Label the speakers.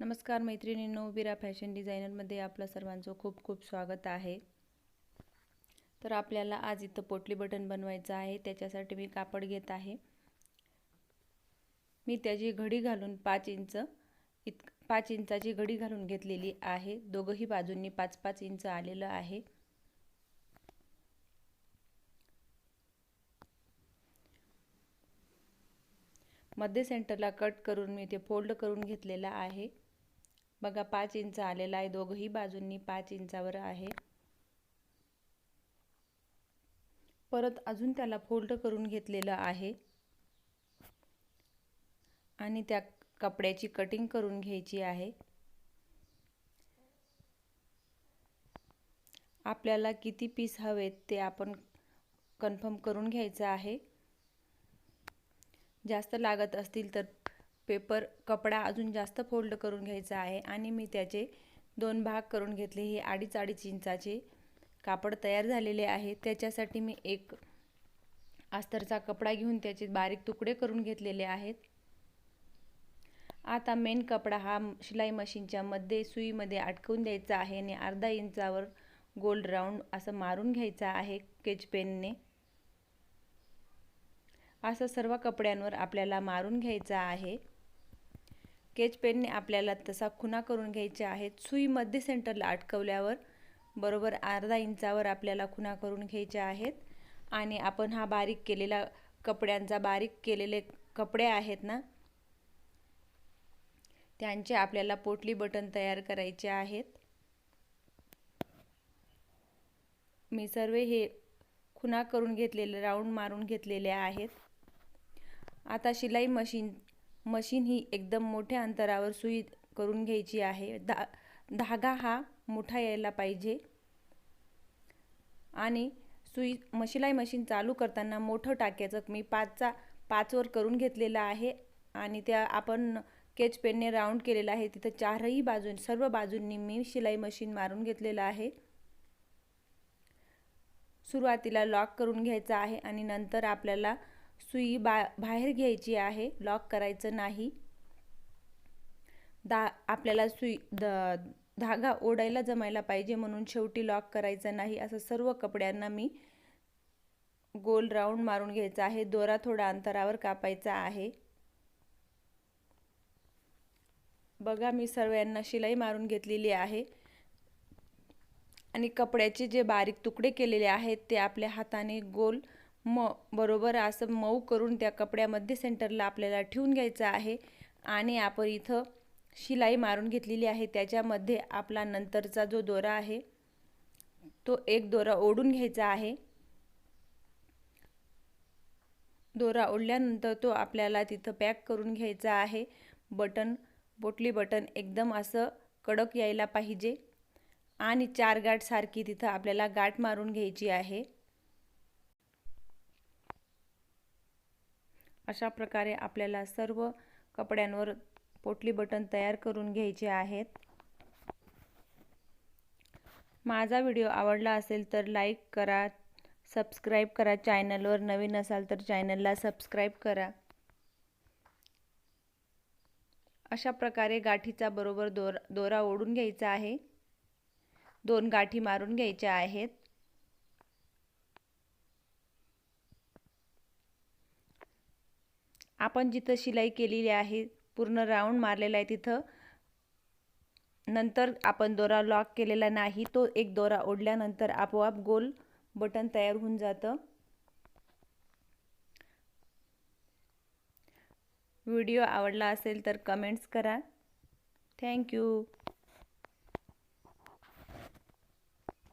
Speaker 1: नमस्कार मैत्रिणींनो विरा फॅशन डिझायनरमध्ये आपलं सर्वांचं खूप खूप स्वागत आहे. तर आपल्याला आज इथं पोटली बटन बनवायचं आहे त्याच्यासाठी मी कापड घेत आहे. मी त्याची घडी घालून पाच इंच इत पाच इंचाची घडी घालून घेतलेली आहे. दोघंही बाजूंनी पाच पाच इंच आलेलं आहे. मध्य सेंटरला कट करून मी ते फोल्ड करून घेतलेला आहे. बघा पाच इंच आलेला आहे दोघंही बाजूंनी पाच इंचावर आहे. परत अजून त्याला फोल्ड करून घेतलेलं आहे. आणि त्या कपड्याची कटिंग करून घ्यायची आहे. आपल्याला किती पीस हवेत ते आपण कन्फर्म करून घ्यायचं आहे. जास्त लागत असतील तर पेपर कपडा अजून जास्त फोल्ड करून घ्यायचा आहे आणि मी त्याचे दोन भाग करून घेतले. हे अडीच अडीच इंचाचे कापड तयार झालेले आहे. त्याच्यासाठी मी एक अस्तरचा कपडा घेऊन त्याचे बारीक तुकडे करून घेतलेले आहेत. आता मेन कपडा हा शिलाई मशीनच्या मध्ये सुईमध्ये अटकवून द्यायचा आहे आणि अर्धा इंचावर गोल्ड राऊंड असं मारून घ्यायचा आहे केच पेनने. असं सर्व कपड्यांवर आपल्याला मारून घ्यायचा आहे. केच पेनने आपल्याला तसा खुना करून घ्यायच्या आहेत. सुई मध्य सेंटरला अटकवल्यावर बरोबर अर्धा इंचावर आपल्याला खुना करून घ्यायच्या आहेत. आणि आपण हा बारीक केलेला कपड्यांचा बारीक केलेले कपडे आहेत ना त्यांचे आपल्याला पोटली बटन तयार करायचे आहेत. मी सर्व हे खुना करून घेतलेले राऊंड मारून घेतलेले आहेत. आता शिलाई मशीन मशीन ही एकदम मोठ्या अंतरावर सुई करून घ्यायची आहे. धा धागा हा मोठा यायला पाहिजे. आणि सुई मशिलाई शिलाई मशीन चालू करताना मोठं टाक्याचं मी पाचचा पाचवर करून घेतलेलं आहे. आणि त्या आपण केच पेनने राऊंड केलेला आहे. तिथं चारही बाजून सर्व बाजूंनी मी शिलाई मशीन मारून घेतलेलं आहे. सुरुवातीला लॉक करून घ्यायचा आहे आणि नंतर आपल्याला सुई बा बाहेर घ्यायची आहे लॉक करायचं नाही. दा आपल्याला सुई द धागा ओढायला जमायला पाहिजे म्हणून शेवटी लॉक करायचं नाही असं सर्व कपड्यांना मी गोल राऊंड मारून घ्यायचा आहे. दोरा थोडा अंतरावर कापायचा आहे. बघा मी सर्वांना शिलाई मारून घेतलेली आहे. आणि कपड्याचे जे बारीक तुकडे केलेले आहेत ते आपल्या हाताने गोल म बरोबर असं मऊ करून त्या कपड्यामध्ये सेंटरला आपल्याला ठेवून घ्यायचं आहे. आणि आपण इथं शिलाई मारून घेतलेली आहे. त्याच्यामध्ये आपला नंतरचा जो दोरा आहे तो एक दोरा ओढून घ्यायचा आहे. दोरा ओढल्यानंतर तो आपल्याला तिथं पॅक करून घ्यायचा आहे. बटन बोटली बटन एकदम असं कडक यायला पाहिजे. आणि चार गाठ सारखी तिथं आपल्याला गाठ मारून घ्यायची आहे. अशा प्रकारे आपल्याला सर्व कपड्यांवर पोटली बटन तयार करून घ्यायचे आहेत. माझा व्हिडिओ आवडला असेल तर लाईक करा सबस्क्राईब करा चॅनलवर. नवीन असाल तर चॅनलला सबस्क्राईब करा. अशा प्रकारे गाठीचा बरोबर दोर दोरा ओढून घ्यायचा आहे. दोन गाठी मारून घ्यायच्या आहेत. आपण जिथं शिलाई केलेली आहे पूर्ण राऊंड मारलेला आहे तिथं. नंतर आपण दोरा लॉक केलेला नाही तो एक दोरा ओढल्यानंतर आपोआप गोल बटन तयार होऊन जातं. व्हिडिओ आवडला असेल तर कमेंट्स करा. थँक्यू.